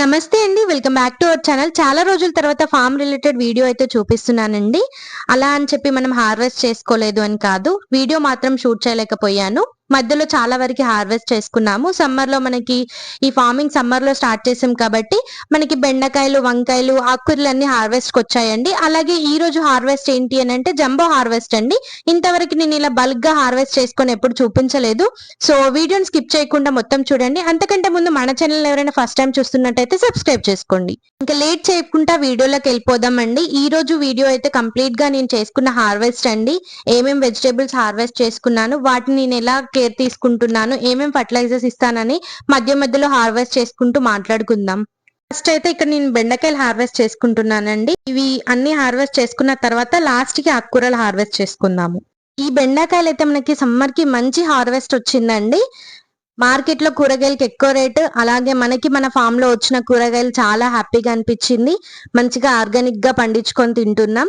నమస్తే అండి. Welcome back to our channel. చాలా రోజుల తర్వాత ఫామ్ రిలేటెడ్ వీడియో అయితే చూపిస్తున్నానండి. అలా అని చెప్పి మనం హార్వెస్ట్ చేసుకోలేదు అని కాదు. వీడియో మాత్రం షూట్ చేయలేకపోయాను. మధ్యలో చాలా వరకు హార్వెస్ట్ చేసుకున్నాము. సమ్మర్లో మనకి ఈ ఫార్మింగ్ సమ్మర్లో స్టార్ట్ చేసాం కాబట్టి మనకి బెండకాయలు వంకాయలు ఆకుకూరలు అన్ని హార్వెస్ట్కి వచ్చాయండి. అలాగే ఈ రోజు హార్వెస్ట్ ఏంటి అని అంటే జంబో హార్వెస్ట్ అండి. ఇంతవరకు నేను ఇలా బల్క్గా హార్వెస్ట్ చేసుకొని ఎప్పుడు చూపించలేదు. సో వీడియోని స్కిప్ చేయకుండా మొత్తం చూడండి. అంతకంటే ముందు మన ఛానల్ ఎవరైనా ఫస్ట్ టైం చూస్తున్నట్టయితే సబ్స్క్రైబ్ చేసుకోండి. ఇంకా లేట్ చేయకుండా వీడియోలోకి వెళ్ళిపోదామండి ఈ రోజు వీడియో అయితే కంప్లీట్గా నేను చేసుకున్న హార్వెస్ట్ అండి. ఏమేం వెజిటేబుల్స్ హార్వెస్ట్ చేసుకున్నాను వాటిని నేను ఎలా కేర్ తీసుకుంటున్నాను ఏమేం ఫర్టిలైజర్స్ ఇస్తానని మధ్య మధ్యలో హార్వెస్ట్ చేసుకుంటూ మాట్లాడుకుందాం. ఫస్ట్ అయితే ఇక్కడ నేను బెండకాయలు హార్వెస్ట్ చేసుకుంటున్నానండి. ఇవి అన్ని హార్వెస్ట్ చేసుకున్న తర్వాత లాస్ట్కి ఆకుకూరలు హార్వెస్ట్ చేసుకుందాము. ఈ బెండకాయలు అయితే మనకి సమ్మర్కి మంచి హార్వెస్ట్ వచ్చిందండి. మార్కెట్లో కూరగాయలకి ఎక్కువ రేటు. అలాగే మనకి మన ఫామ్లో వచ్చిన కూరగాయలు చాలా హ్యాపీగా అనిపించింది. మంచిగా ఆర్గానిక్గా పండించుకొని తింటున్నాం.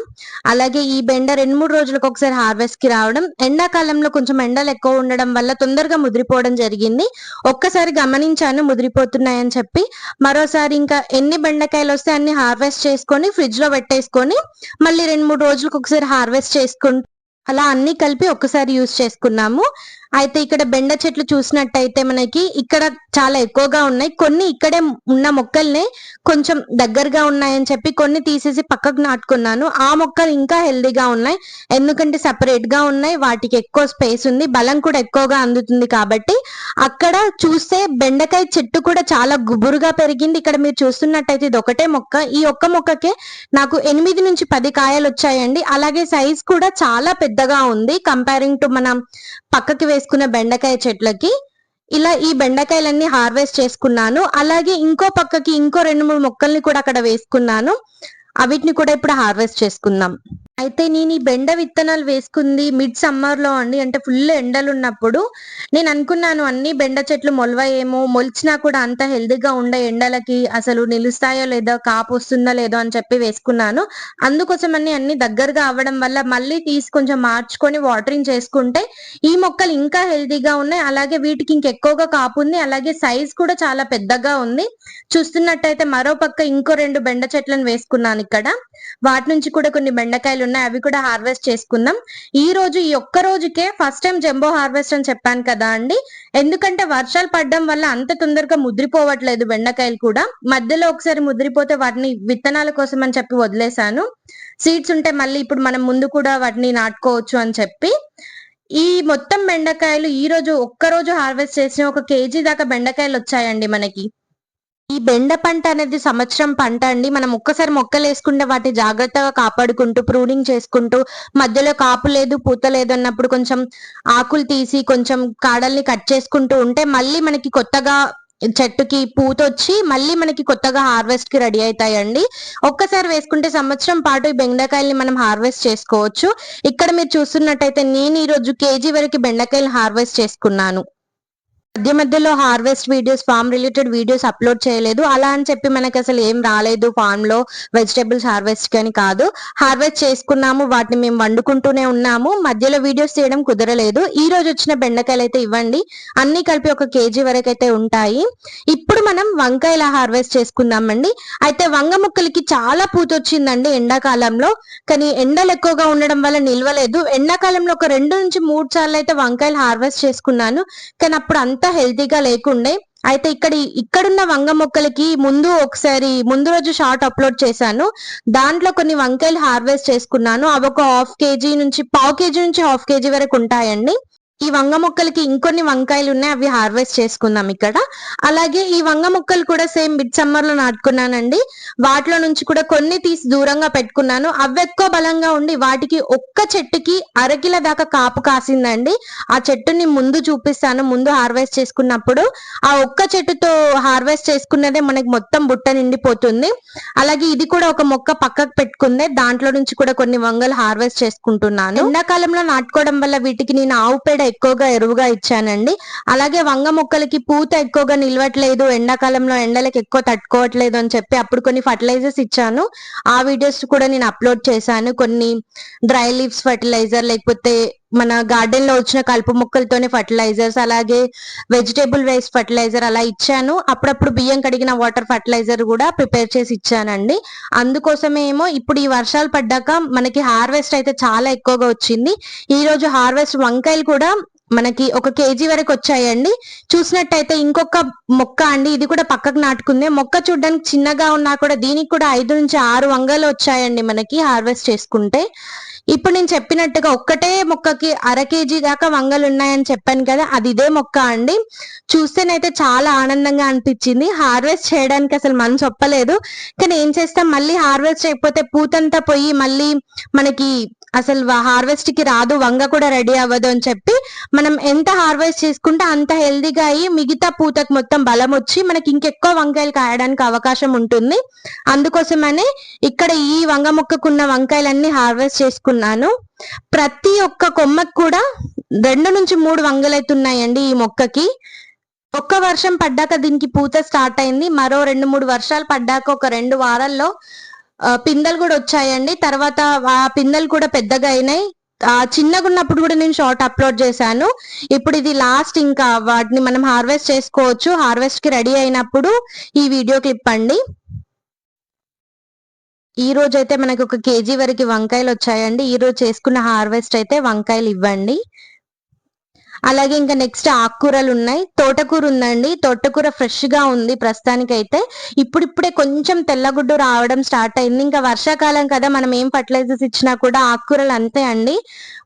అలాగే ఈ బెండ రెండు మూడు రోజులకు ఒకసారి హార్వెస్ట్కి రావడం. ఎండాకాలంలో కొంచెం ఎండలు ఎక్కువ ఉండడం వల్ల తొందరగా ముదిరిపోవడం జరిగింది. ఒక్కసారి గమనించాను ముదిరిపోతున్నాయని చెప్పి. మరోసారి ఇంకా ఎన్ని బెండకాయలు వస్తే అన్ని హార్వెస్ట్ చేసుకొని ఫ్రిడ్జ్లో పెట్టేసుకొని మళ్ళీ రెండు మూడు రోజులకు ఒకసారి హార్వెస్ట్ చేసుకుంటూ అలా అన్ని కలిపి ఒక్కసారి యూజ్ చేసుకున్నాము. అయితే ఇక్కడ బెండ చెట్లు చూసినట్టయితే మనకి ఇక్కడ చాలా ఎక్కువగా ఉన్నాయి. కొన్ని ఇక్కడే ఉన్న మొక్కల్ని కొంచెం దగ్గరగా ఉన్నాయని చెప్పి కొన్ని తీసేసి పక్కకు నాటుకున్నాను. ఆ మొక్కలు ఇంకా హెల్దీగా ఉన్నాయి. ఎందుకంటే సపరేట్గా ఉన్నాయి. వాటికి ఎక్కువ స్పేస్ ఉంది. బలం కూడా ఎక్కువగా అందుతుంది కాబట్టి అక్కడ చూస్తే బెండకాయ చెట్టు కూడా చాలా గుబురుగా పెరిగింది. ఇక్కడ మీరు చూస్తున్నట్టయితే ఇది ఒకటే మొక్క. ఈ ఒక్క మొక్కకే నాకు ఎనిమిది నుంచి పది కాయలు వచ్చాయండి. అలాగే సైజ్ కూడా చాలా పెద్దగా ఉంది. కంపేరింగ్ టు మనం పక్కకి వేసుకున్న బెండకాయ చెట్లకి ఇలా ఈ బెండకాయలన్నీ హార్వెస్ట్ చేసుకున్నాను. అలాగే ఇంకో పక్కకి ఇంకో రెండు మూడు మొక్కల్ని కూడా అక్కడ వేసుకున్నాను. అవిటిని కూడా ఇప్పుడు హార్వెస్ట్ చేసుకుందాం. అయితే నేను ఈ బెండ విత్తనాలు వేసుకుంది మిడ్ సమ్మర్లో అండి. అంటే ఫుల్ ఎండలు ఉన్నప్పుడు నేను అనుకున్నాను అన్ని బెండ చెట్లు మొలవయేమో మొలిచినా కూడా అంత హెల్దీగా ఉండే ఎండలకి అసలు నిలుస్తాయో లేదో కాపు వస్తుందో లేదో అని చెప్పి వేసుకున్నాను. అందుకోసం అన్ని అన్ని దగ్గరగా అవ్వడం వల్ల మళ్ళీ తీసి కొంచెం మార్చుకొని వాటరింగ్ చేసుకుంటే ఈ మొక్కలు ఇంకా హెల్దీగా ఉన్నాయి. అలాగే వీటికి ఇంకెక్కువగా కాపు ఉంది. అలాగే సైజ్ కూడా చాలా పెద్దగా ఉంది. చూస్తున్నట్టయితే మరో పక్క ఇంకో రెండు బెండ చెట్లను వేసుకున్నాను ఇక్కడ. వాటి నుంచి కూడా కొన్ని బెండకాయలు ఉన్నాయి అవి కూడా హార్వెస్ట్ చేసుకుందాం. ఈ రోజు ఈ ఒక్క రోజుకే ఫస్ట్ టైం జంబో హార్వెస్ట్ అని చెప్పాను కదా అండి. ఎందుకంటే వర్షాలు పడడం వల్ల అంత తొందరగా ముద్రిపోవట్లేదు బెండకాయలు కూడా. మధ్యలో ఒకసారి ముద్రిపోతే వాటిని విత్తనాల కోసం అని చెప్పి వదిలేశాను. సీడ్స్ ఉంటే మళ్ళీ ఇప్పుడు మనం ముందు కూడా వాటిని నాటుకోవచ్చు అని చెప్పి. ఈ మొత్తం బెండకాయలు ఈ రోజు ఒక్క రోజు హార్వెస్ట్ చేసిన ఒక కేజీ దాకా బెండకాయలు వచ్చాయండి మనకి. ఈ బెండ పంట అనేది సంవత్సరం పంట అండి. మనం ఒక్కసారి మొక్కలు వేసుకుంటే వాటి జాగ్రత్తగా కాపాడుకుంటూ ప్రూనింగ్ చేసుకుంటూ మధ్యలో కాపు లేదు పూత లేదు అన్నప్పుడు కొంచెం ఆకులు తీసి కొంచెం కాడల్ని కట్ చేసుకుంటూ ఉంటే మళ్ళీ మనకి కొత్తగా చెట్టుకి పూత వచ్చి మళ్ళీ మనకి కొత్తగా హార్వెస్ట్కి రెడీ అవుతాయండి. ఒక్కసారి వేసుకుంటే సంవత్సరం పాటు ఈ బెండకాయల్ని మనం హార్వెస్ట్ చేసుకోవచ్చు. ఇక్కడ మీరు చూస్తున్నట్టయితే నేను ఈ రోజు కేజీ వరకు బెండకాయలు హార్వెస్ట్ చేసుకున్నాను. మధ్య మధ్యలో harvest videos farm related videos upload చేయలేదు. అలా అని చెప్పి మనకి అసలు ఏం రాలేదు ఫామ్లో వెజిటేబుల్స్ హార్వెస్ట్ అని కాదు. హార్వెస్ట్ చేసుకున్నాము వాటిని మేము వండుకుంటూనే ఉన్నాము. మధ్యలో వీడియోస్ చేయడం కుదరలేదు. ఈ రోజు వచ్చిన బెండకాయలు అయితే ఇవ్వండి. అన్ని కలిపి ఒక కేజీ వరకు అయితే ఉంటాయి. ఇప్పుడు మనం వంకాయల హార్వెస్ట్ చేసుకుందామండి. అయితే వంగ ముక్కలకి చాలా పూత వచ్చిందండి ఎండాకాలంలో. కానీ ఎండలు ఎక్కువగా ఉండడం వల్ల నిల్వలేదు. ఎండాకాలంలో ఒక రెండు నుంచి మూడు సార్లు అయితే వంకాయలు హార్వెస్ట్ చేసుకున్నాను. కానీ అప్పుడు అంత హెల్తీగా లేకుండే అయితే ఇక్కడ ఇక్కడున్న వంగ మొక్కలకి ముందు ఒకసారి ముందు రోజు షార్ట్ అప్లోడ్ చేశాను. దాంట్లో కొన్ని వంకాయలు హార్వెస్ట్ చేసుకున్నాను. అవి ఒక హాఫ్ కేజీ నుంచి పావు కేజీ నుంచి హాఫ్ కేజీ వరకు ఉంటాయండి. ఈ వంగ మొక్కలకి ఇంకొన్ని వంకాయలు ఉన్నాయి అవి హార్వెస్ట్ చేసుకుందాం ఇక్కడ. అలాగే ఈ వంగ మొక్కలు కూడా సేమ్ మిడ్ సమ్మర్లో నాటుకున్నానండి. వాటిలో నుంచి కూడా కొన్ని తీసి దూరంగా పెట్టుకున్నాను. అవి ఎక్కువ బలంగా ఉండి వాటికి ఒక్క చెట్టుకి అరకిల దాకా కాపు కాసిందండి. ఆ చెట్టుని ముందు చూపిస్తాను. ముందు హార్వెస్ట్ చేసుకున్నప్పుడు ఆ ఒక్క చెట్టుతో హార్వెస్ట్ చేసుకున్నదే మనకి మొత్తం బుట్ట నిండిపోతుంది. అలాగే ఇది కూడా ఒక మొక్క పక్కకు పెట్టుకుందే. దాంట్లో నుంచి కూడా కొన్ని వంగలు హార్వెస్ట్ చేసుకుంటున్నాను. ఎండాకాలంలో నాటుకోవడం వల్ల వీటికి నేను ఆవు పేడ ఎక్కువగా ఎరువుగా ఇచ్చానండి. అలాగే వంగ మొక్కలకి పూత ఎక్కువగా నిలవట్లేదు ఎండాకాలంలో ఎండలకు ఎక్కువ తట్టుకోవట్లేదు అని చెప్పి అప్పుడు కొన్ని ఫర్టిలైజర్స్ ఇచ్చాను. ఆ వీడియోస్ కూడా నేను అప్లోడ్ చేశాను. కొన్ని డ్రై లీవ్స్ ఫర్టిలైజర్ లేకపోతే మన గార్డెన్లో వచ్చిన కలుపు మొక్కలతోనే ఫర్టిలైజర్స్ అలాగే వెజిటేబుల్ వేస్ట్ ఫర్టిలైజర్ అలా ఇచ్చాను. అప్పుడప్పుడు బియ్యం కడిగిన వాటర్ ఫర్టిలైజర్ కూడా ప్రిపేర్ చేసి ఇచ్చానండి. అందుకోసమేమో ఇప్పుడు ఈ వర్షాలు పడ్డాక మనకి హార్వెస్ట్ అయితే చాలా ఎక్కువగా వచ్చింది. ఈ రోజు హార్వెస్ట్ వంకాయలు కూడా మనకి ఒక కేజీ వరకు వచ్చాయండి. చూసినట్టయితే ఇంకొక మొక్క అండి ఇది కూడా పక్కకు నాటుకుంది. మొక్క చూడడానికి చిన్నగా ఉన్నా కూడా దీనికి కూడా ఐదు నుంచి ఆరు వంగలు వచ్చాయండి మనకి హార్వెస్ట్ చేసుకుంటే. ఇప్పుడు నేను చెప్పినట్టుగా ఒక్కటే మొక్కకి అర కేజీ దాకా వంగలు ఉన్నాయని చెప్పాను కదా అది ఇదే మొక్క అండి. చూస్తేనైతే చాలా ఆనందంగా అనిపించింది. హార్వెస్ట్ చేయడానికి అసలు మనసు ఒప్పలేదు. కానీ ఏం చేస్తాం? మళ్ళీ హార్వెస్ట్ చేయకపోతే పూతంతా పోయి మళ్ళీ మనకి అసలు హార్వెస్ట్కి రాదు వంగ కూడా రెడీ అవ్వదు అని చెప్పి మనం ఎంత హార్వెస్ట్ చేసుకుంటే అంత హెల్దీగా అయ్యి మిగతా పూతకు మొత్తం బలం వచ్చి మనకి ఇంకెక్కువ వంకాయలు కాయడానికి అవకాశం ఉంటుంది. అందుకోసమనే ఇక్కడ ఈ వంగ మొక్కకున్న వంకాయలన్నీ హార్వెస్ట్ చేసుకున్నాను ప్రతి ఒక్క కొమ్మకు కూడా రెండు నుంచి మూడు వంగలైతున్నాయండి ఈ మొక్కకి. ఒక్క వర్షం పడ్డాక దీనికి పూత స్టార్ట్ అయింది. మరో రెండు మూడు వర్షాలు పడ్డాక ఒక రెండు వారాల్లో పిందెలు కూడా వచ్చాయండి. తర్వాత ఆ పిందెలు కూడా పెద్దగా అయినాయి. ఆ చిన్నగా ఉన్నప్పుడు కూడా నేను షార్ట్ అప్లోడ్ చేశాను. ఇప్పుడు ఇది లాస్ట్ ఇంకా వాటిని మనం హార్వెస్ట్ చేసుకోవచ్చు. హార్వెస్ట్కి రెడీ అయినప్పుడు ఈ వీడియో క్లిప్ అండి. ఈ రోజు అయితే మనకు ఒక కేజీ వరకు వంకాయలు వచ్చాయండి ఈ రోజు చేసుకున్న హార్వెస్ట్ అయితే వంకాయలు ఇవ్వండి అలాగే ఇంకా నెక్స్ట్ ఆకుకూరలు ఉన్నాయి తోటకూర ఉందండి తోటకూర ఫ్రెష్గా ఉంది ప్రస్తుతానికి అయితే ఇప్పుడిప్పుడే కొంచెం తెల్లగుడ్డు రావడం స్టార్ట్ అయింది. ఇంకా వర్షాకాలం కదా మనం ఏం ఫర్టిలైజర్స్ ఇచ్చినా కూడా ఆకుకూరలు అంతే అండి.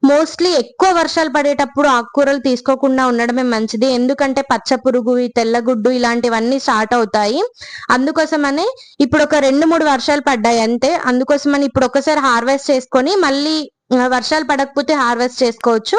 మోస్ట్లీ ఎక్కువ వర్షాలు పడేటప్పుడు ఆకుకూరలు తీసుకోకుండా ఉండడమే మంచిది. ఎందుకంటే పచ్చ పురుగు ఈ తెల్లగుడ్డు ఇలాంటివన్నీ స్టార్ట్ అవుతాయి. అందుకోసమనే ఇప్పుడు ఒక రెండు మూడు వర్షాలు పడ్డాయి అంతే. అందుకోసమని ఇప్పుడు ఒకసారి హార్వెస్ట్ చేసుకొని మళ్ళీ వర్షాలు పడకపోతే హార్వెస్ట్ చేసుకోవచ్చు.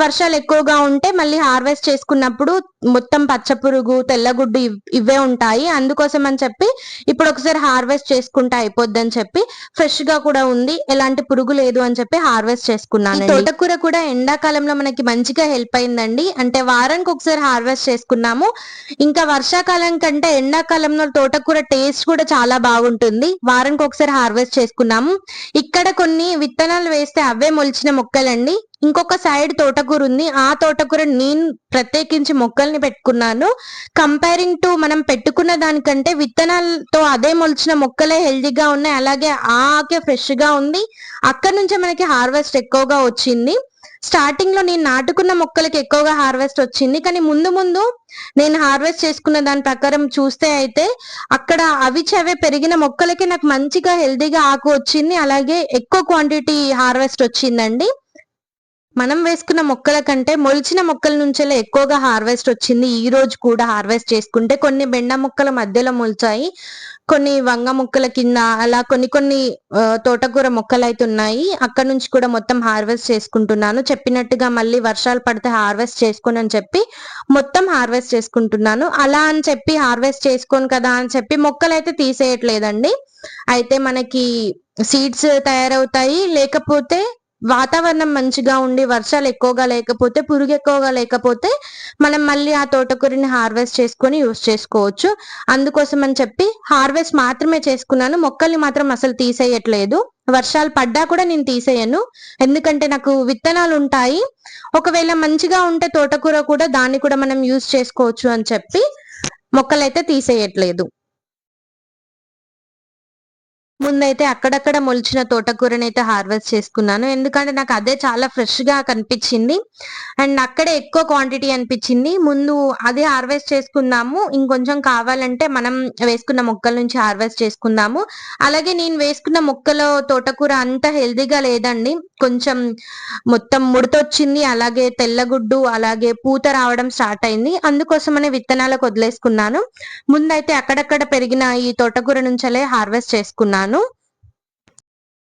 వర్షాలు ఎక్కువగా ఉంటే మళ్ళీ హార్వెస్ట్ చేసుకున్నప్పుడు మొత్తం పచ్చ పురుగు తెల్లగుడ్డు ఇవే ఉంటాయి. అందుకోసం అని చెప్పి ఇప్పుడు ఒకసారి హార్వెస్ట్ చేసుకుంటే అయిపోద్ది అని చెప్పి ఫ్రెష్గా కూడా ఉంది. ఎలాంటి పురుగు లేదు అని చెప్పి హార్వెస్ట్ చేసుకున్నాను తోటకూర కూడా ఎండాకాలంలో మనకి మంచిగా హెల్ప్ అయిందండి. అంటే వారానికి ఒకసారి హార్వెస్ట్ చేసుకున్నాము. ఇంకా వర్షాకాలం కంటే ఎండాకాలంలో తోటకూర టేస్ట్ కూడా చాలా బాగుంటుంది. వారానికి ఒకసారి హార్వెస్ట్ చేసుకున్నాము. ఇక్కడ కొన్ని విత్తనాలు వేస్తే అవే మొలిచిన మొక్కలండి. ఇంకొక సైడ్ తోటకూర ఉంది. ఆ తోటకూర నేను ప్రత్యేకించి మొక్కల్ని పెట్టుకున్నాను. కంపేరింగ్ టు మనం పెట్టుకున్న దానికంటే విత్తనాలతో అదే మొలిచిన మొక్కలే హెల్దీగా ఉన్నాయి. అలాగే ఆకే ఫ్రెష్గా ఉంది. అక్కడ నుంచే మనకి హార్వెస్ట్ ఎక్కువగా వచ్చింది. స్టార్టింగ్లో నేను నాటుకున్న మొక్కలకి ఎక్కువగా హార్వెస్ట్ వచ్చింది. కానీ ముందు ముందు నేను హార్వెస్ట్ చేసుకున్న దాని ప్రకారం చూస్తే అయితే అక్కడ అవి చవే పెరిగిన మొక్కలకి నాకు మంచిగా హెల్దీగా ఆకు వచ్చింది. అలాగే ఎక్కువ క్వాంటిటీ హార్వెస్ట్ వచ్చిందండి. మనం వేసుకున్న మొక్కల కంటే మొలిచిన మొక్కల నుంచే ఎక్కువగా హార్వెస్ట్ వచ్చింది. ఈ రోజు కూడా హార్వెస్ట్ చేసుకుంటే కొన్ని బెండ మొక్కల మధ్యలో మొలిచాయి కొన్ని వంగ మొక్కల కింద అలా కొన్ని కొన్ని తోటకూర మొక్కలు అయితే ఉన్నాయి. అక్కడ నుంచి కూడా మొత్తం హార్వెస్ట్ చేసుకుంటున్నాను. చెప్పినట్టుగా మళ్ళీ వర్షాలు పడితే హార్వెస్ట్ చేసుకోను అని చెప్పి మొత్తం హార్వెస్ట్ చేసుకుంటున్నాను. అలా అని చెప్పి హార్వెస్ట్ చేసుకోను కదా అని చెప్పి మొక్కలు అయితే తీసేయట్లేదండి. అయితే మనకి సీడ్స్ తయారవుతాయి. లేకపోతే వాతావరణం మంచిగా ఉండి వర్షాలు ఎక్కువగా లేకపోతే పురుగు ఎక్కువగా లేకపోతే మనం మళ్ళీ ఆ తోటకూరని హార్వెస్ట్ చేసుకొని యూస్ చేసుకోవచ్చు. అందుకోసం అని చెప్పి హార్వెస్ట్ మాత్రమే చేసుకున్నాను. మొక్కల్ని మాత్రం అసలు తీసేయట్లేదు. వర్షాలు పడ్డా కూడా నేను తీసేయను. ఎందుకంటే నాకు విత్తనాలు ఉంటాయి. ఒకవేళ మంచిగా ఉంటే తోటకూర కూడా దాన్ని కూడా మనం యూస్ చేసుకోవచ్చు అని చెప్పి మొక్కలైతే తీసేయట్లేదు. ముందైతే అక్కడక్కడ మొలిచిన తోటకూరని అయితే హార్వెస్ట్ చేసుకున్నాను. ఎందుకంటే నాకు అదే చాలా ఫ్రెష్గా కనిపించింది. అండ్ అక్కడే ఎక్కువ క్వాంటిటీ అనిపించింది. ముందు అది హార్వెస్ట్ చేసుకుందాము. ఇంకొంచెం కావాలంటే మనం వేసుకున్న మొక్కల నుంచి హార్వెస్ట్ చేసుకుందాము. అలాగే నేను వేసుకున్న మొక్కలో తోటకూర అంత హెల్దీగా లేదండి. కొంచెం మొత్తం ముడతొచ్చింది. అలాగే తెల్లగుడ్డు అలాగే పూత రావడం స్టార్ట్ అయింది. అందుకోసమనే విత్తనాలకు వదిలేసుకున్నాను. ముందైతే అక్కడక్కడ పెరిగిన ఈ తోటకూర నుంచలే హార్వెస్ట్ చేసుకున్నాను.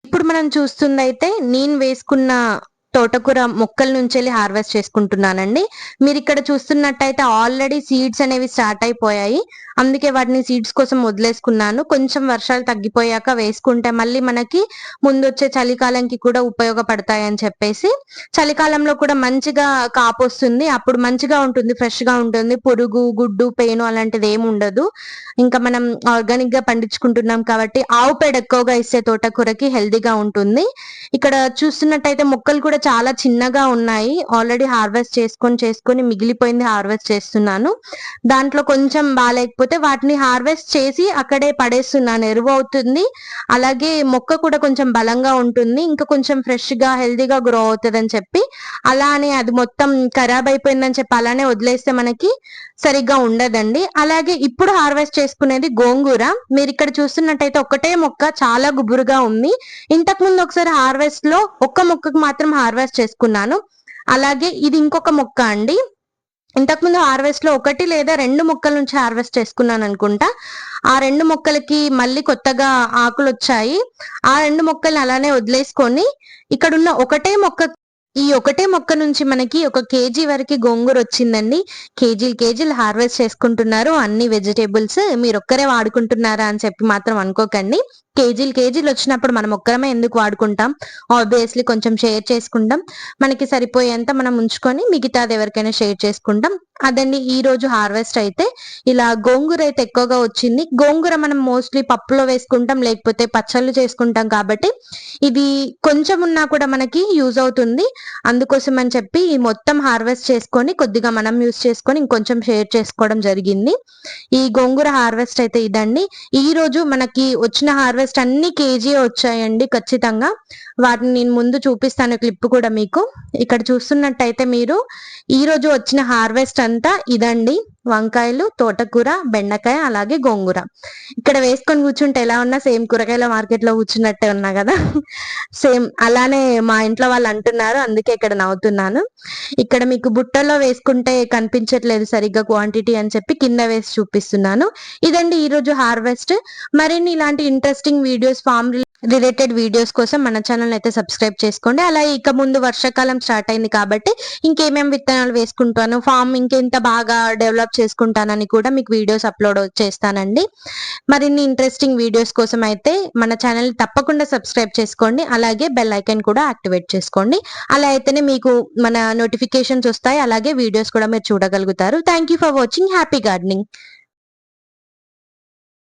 ఇప్పుడు మనం చూస్తుందైతే నేను వేసుకున్న తోటకూర మొక్కల నుంచి వెళ్ళి హార్వెస్ట్ చేసుకుంటున్నానండి. మీరు ఇక్కడ చూస్తున్నట్టయితే ఆల్రెడీ సీడ్స్ అనేవి స్టార్ట్ అయిపోయాయి. అందుకే వాటిని సీడ్స్ కోసం వదిలేసుకున్నాను. కొంచెం వర్షాలు తగ్గిపోయాక వేసుకుంటే మళ్ళీ మనకి ముందు వచ్చే చలికాలంకి కూడా ఉపయోగపడతాయి అని చెప్పేసి చలికాలంలో కూడా మంచిగా కాపు వస్తుంది. అప్పుడు మంచిగా ఉంటుంది ఫ్రెష్గా ఉంటుంది. పురుగు గుడ్డు పేను అలాంటిది ఏమి ఉండదు. ఇంకా మనం ఆర్గానిక్గా పండించుకుంటున్నాం కాబట్టి ఆవు పేడ ఎక్కువగా ఇస్తే తోటకూరకి హెల్దీగా ఉంటుంది. ఇక్కడ చూస్తున్నట్టయితే మొక్కలు కూడా చాలా చిన్నగా ఉన్నాయి. ఆల్రెడీ హార్వెస్ట్ చేసుకొని చేసుకొని మిగిలిపోయింది హార్వెస్ట్ చేస్తున్నాను. దాంట్లో కొంచెం బాగాలేకపోతే వాటిని హార్వెస్ట్ చేసి అక్కడే పడేస్తున్నాను ఎరువు అవుతుంది. అలాగే మొక్క కూడా కొంచెం బలంగా ఉంటుంది. ఇంకా కొంచెం ఫ్రెష్గా హెల్దీగా గ్రో అవుతుంది అని చెప్పి అలా అని అది మొత్తం ఖరాబ్ అయిపోయిందని చెప్పి అలానే వదిలేస్తే మనకి సరిగ్గా ఉండదండి. అలాగే ఇప్పుడు హార్వెస్ట్ చేసుకునేది గోంగూర. మీరు ఇక్కడ చూస్తున్నట్టయితే ఒకటే మొక్క చాలా గుబురుగా ఉంది. ఇంతకు ముందు ఒకసారి హార్వెస్ట్లో ఒక్క మొక్కకు మాత్రం హార్వెస్ట్ చేసుకున్నాను. అలాగే ఇది ఇంకొక మొక్క అండి. ఇంతకుముందు హార్వెస్ట్లో ఒకటి లేదా రెండు మొక్కల నుంచి హార్వెస్ట్ చేసుకున్నాను అనుకుంటా. ఆ రెండు మొక్కలకి మళ్ళీ కొత్తగా ఆకులు వచ్చాయి. ఆ రెండు మొక్కల్ని అలానే వదిలేసుకొని ఇక్కడున్న ఒకటే మొక్క ఈ ఒకటే మొక్క నుంచి మనకి ఒక కేజీ వరకు గోంగూర వచ్చిందండి. కేజీలు కేజీలు హార్వెస్ట్ చేసుకుంటున్నారు. అన్ని వెజిటేబుల్స్ మీరు ఒక్కరే వాడుకుంటున్నారా అని చెప్పి మాత్రం అనుకోకండి. కేజీలు కేజీలు వచ్చినప్పుడు మనం ఒక్కరమే ఎందుకు వాడుకుంటాం? ఆబ్వియస్లీ కొంచెం షేర్ చేసుకుంటాం. మనకి సరిపోయేంత మనం ఉంచుకొని మిగతాది ఎవరికైనా షేర్ చేసుకుంటాం. అదండి ఈ రోజు హార్వెస్ట్ అయితే. ఇలా గోంగూర అయితే ఎక్కువగా వచ్చింది. గోంగూర మనం మోస్ట్లీ పప్పులో వేసుకుంటాం లేకపోతే పచ్చళ్ళు చేసుకుంటాం కాబట్టి ఇది కొంచెం ఉన్నా కూడా మనకి యూజ్ అవుతుంది. అందుకోసం అని చెప్పి మొత్తం హార్వెస్ట్ చేసుకొని కొద్దిగా మనం యూజ్ చేసుకొని ఇంకొంచెం షేర్ చేసుకోవడం జరిగింది. ఈ గోంగూర హార్వెస్ట్ అయితే ఇదండి. ఈ రోజు మనకి వచ్చిన హార్వెస్ట్ అన్ని కేజీ వచ్చాయండి ఖచ్చితంగా. వాటిని నేను ముందు చూపిస్తాను క్లిప్ కూడా మీకు. ఇక్కడ చూస్తున్నట్టయితే మీరు ఈ రోజు వచ్చిన హార్వెస్ట్ అంతా ఇదండి. వంకాయలు తోటకూర బెండకాయ అలాగే గోంగూర. ఇక్కడ వేసుకొని కూర్చుంటే ఎలా ఉన్నా సేమ్ కూరగాయల మార్కెట్లో కూర్చున్నట్టే ఉన్నా కదా. సేమ్ అలానే మా ఇంట్లో వాళ్ళు అంటున్నారు అందుకే ఇక్కడ నవ్వుతున్నాను. ఇక్కడ మీకు బుట్టలో వేసుకుంటే కనిపించట్లేదు సరిగ్గా క్వాంటిటీ అని చెప్పి కింద వేసి చూపిస్తున్నాను. ఇదండి ఈ రోజు హార్వెస్ట్. మరిన్ని ఇలాంటి interesting videos farm related videos కోసం మన ఛానల్ అయితే సబ్స్క్రైబ్ చేసుకోండి. అలా ఇక ముందు వర్షాకాలం స్టార్ట్ అయింది కాబట్టి ఇంకేమేమి విత్తనాలు వేసుకుంటాను ఫామ్ ఇంకెంత బాగా డెవలప్ చేసుకుంటానని కూడా మీకు వీడియోస్ అప్లోడ్ చేస్తానండి. మరిన్ని ఇంట్రెస్టింగ్ వీడియోస్ కోసం అయితే మన ఛానల్ తప్పకుండా సబ్స్క్రైబ్ చేసుకోండి. అలాగే బెల్ ఐకాన్ కూడా యాక్టివేట్ చేసుకోండి. అలా అయితేనే మీకు మన నోటిఫికేషన్స్ వస్తాయి. అలాగే వీడియోస్ కూడా మీరు చూడగలుగుతారు. Thank for watching happy gardening